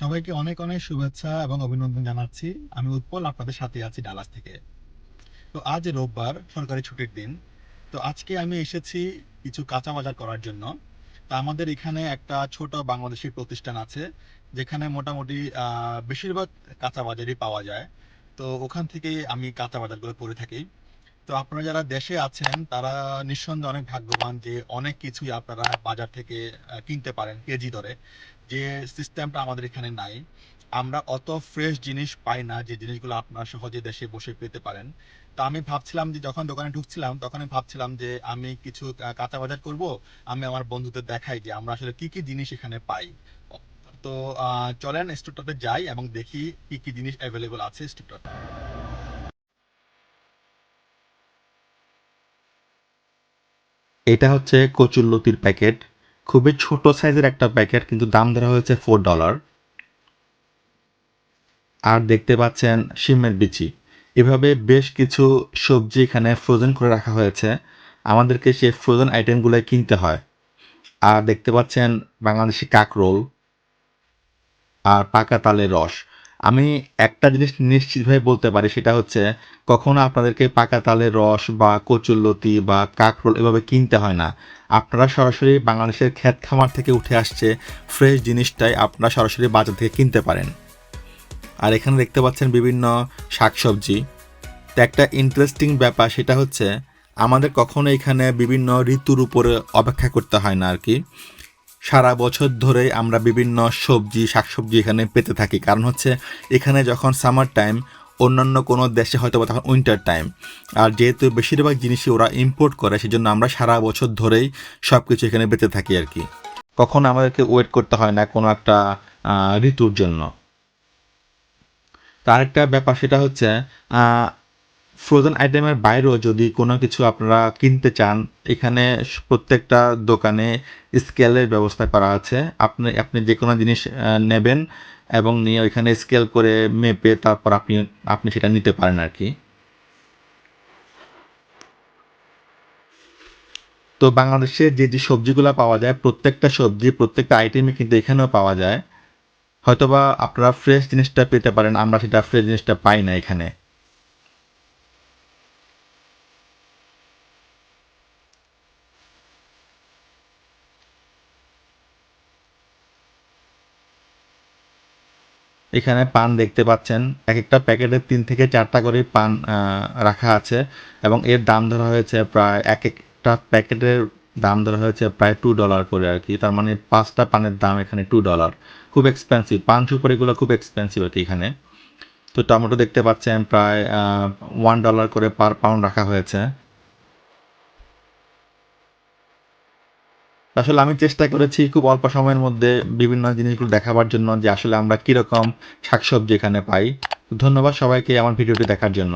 সবাইকে অনেক অনেক শুভেচ্ছা এবং অভিনন্দন জানাচ্ছি। আমি উৎপল, আপনাদের সাথে আছি ডালাস থেকে। তো আজ রোববার, সরকারি ছুটির দিন। তো আজকে আমি এসেছি কিছু কাঁচা বাজার করার জন্য। তা আমাদের এখানে একটা ছোট বাংলাদেশি প্রতিষ্ঠান আছে, যেখানে মোটামুটি বেশিরভাগ কাঁচা বাজারই পাওয়া যায়। তো ওখান থেকে আমি কাঁচা বাজারগুলো করে থাকি। তো আপনারা যারা দেশে আছেন, তারা নিঃসন্দেহে অনেক ভাগ্যবান যে অনেক কিছুই আপনারা বাজার থেকে কিনতে পারেন কেজি দরে। যে সিস্টেমটা আমাদের এখানে নাই। আমরা অত ফ্রেশ জিনিস পাই না যে জিনিসগুলো আপনারা সহজে দেশে বসে পেতে পারেন। তা আমি ভাবছিলাম যে যখন দোকানে ঢুকছিলাম, তখন আমি ভাবছিলাম যে আমি কিছু কাঁচা বাজার করব। আমি আমার বন্ধুদের দেখাই যে আমরা আসলে কি কি জিনিস এখানে পাই। তো চলেন স্টোরটাতে যাই এবং দেখি কি কি জিনিস অ্যাভেলেবল আছে স্টোরটাতে এটা হচ্ছে কচুরলতির প্যাকেট। খুবই ছোট সাইজের একটা প্যাকেট, কিন্তু দাম ধরা হয়েছে ফোর ডলার আর দেখতে পাচ্ছেন শিমের বিচি। এভাবে বেশ কিছু সবজি এখানে ফ্রোজেন করে রাখা হয়েছে। আমাদেরকে সেই ফ্রোজেন আইটেমগুলো কিনতে হয়। আর দেখতে পাচ্ছেন বাংলাদেশি কাকরোল আর পাকা তালের রস। আমি একটা জিনিস নিশ্চিতভাবে বলতে পারি, সেটা হচ্ছে কখনো আপনাদেরকে পাকা তালের রস বা কচুরলতি বা কাকরোল এভাবে কিনতে হয় না। আপনারা সরাসরি বাংলাদেশের ক্ষেত খামার থেকে উঠে আসছে ফ্রেশ জিনিসটাই আপনারা সরাসরি বাজার থেকে কিনতে পারেন। আর এখানে দেখতে পাচ্ছেন বিভিন্ন শাকসবজি। তো একটা ইন্টারেস্টিং ব্যাপার, সেটা হচ্ছে আমাদের কখনো এখানে বিভিন্ন ঋতুর উপরে অপেক্ষা করতে হয় না আর কি। সারা বছর ধরে আমরা বিভিন্ন সবজি, শাকসবজি এখানে পেতে থাকি। কারণ হচ্ছে, এখানে যখন সামার টাইম অন্যান্য কোনো দেশে হয়তো বা তখন উইন্টার টাইম আর যেহেতু বেশিরভাগ জিনিসই ওরা ইম্পোর্ট করে, সেজন্য আমরা সারা বছর ধরেই সব কিছু এখানে পেতে থাকি আর কি। কখনো আমাদেরকে ওয়েট করতে হয় না কোনো একটা ঋতুর জন্য। তার একটা ব্যাপার সেটা হচ্ছে ফ্রোজেন আইটেমের বাইরেও যদি কোনো কিছু আপনারা কিনতে চান, এখানে প্রত্যেকটা দোকানে স্কেলের ব্যবস্থা করা আছে। আপনি আপনি যে কোনো জিনিস নেবেন এবং নিয়ে ওইখানে স্কেল করে মেপে তারপর আপনি আপনি সেটা নিতে পারেন আর কি। তো বাংলাদেশে যে যে সবজিগুলো পাওয়া যায়, প্রত্যেকটা সবজি, প্রত্যেকটা আইটেমই কিন্তু এখানেও পাওয়া যায়। হয়তোবা আপনারা ফ্রেশ জিনিসটা পেতে পারেন, আমরা সেটা ফ্রেশ জিনিসটা পাই না এখানে। এখানে পান দেখতে পাচ্ছেন। এক একটা প্যাকেটে তিন থেকে চারটা করে পান রাখা আছে এবং এর দাম ধরা হয়েছে প্রায় এক একটা প্যাকেটের দাম ধরা হয়েছে প্রায় টু ডলার করে আর কি। তার মানে পাঁচটা পানের দাম এখানে টু ডলার খুব এক্সপেন্সিভ পান সুপারিগুলো খুব এক্সপেন্সিভ আর কি এখানে। তো টমেটো দেখতে পাচ্ছেন প্রায় ওয়ান ডলার করে পার পাউন্ড রাখা হয়েছে। আসলে আমি চেষ্টা করেছি খুব অল্প সময়ের মধ্যে বিভিন্ন জিনিসগুলো দেখাবার জন্য যে আসলে আমরা কীরকম শাকসবজি এখানে পাই। ধন্যবাদ সবাইকে আমার ভিডিওটি দেখার জন্য।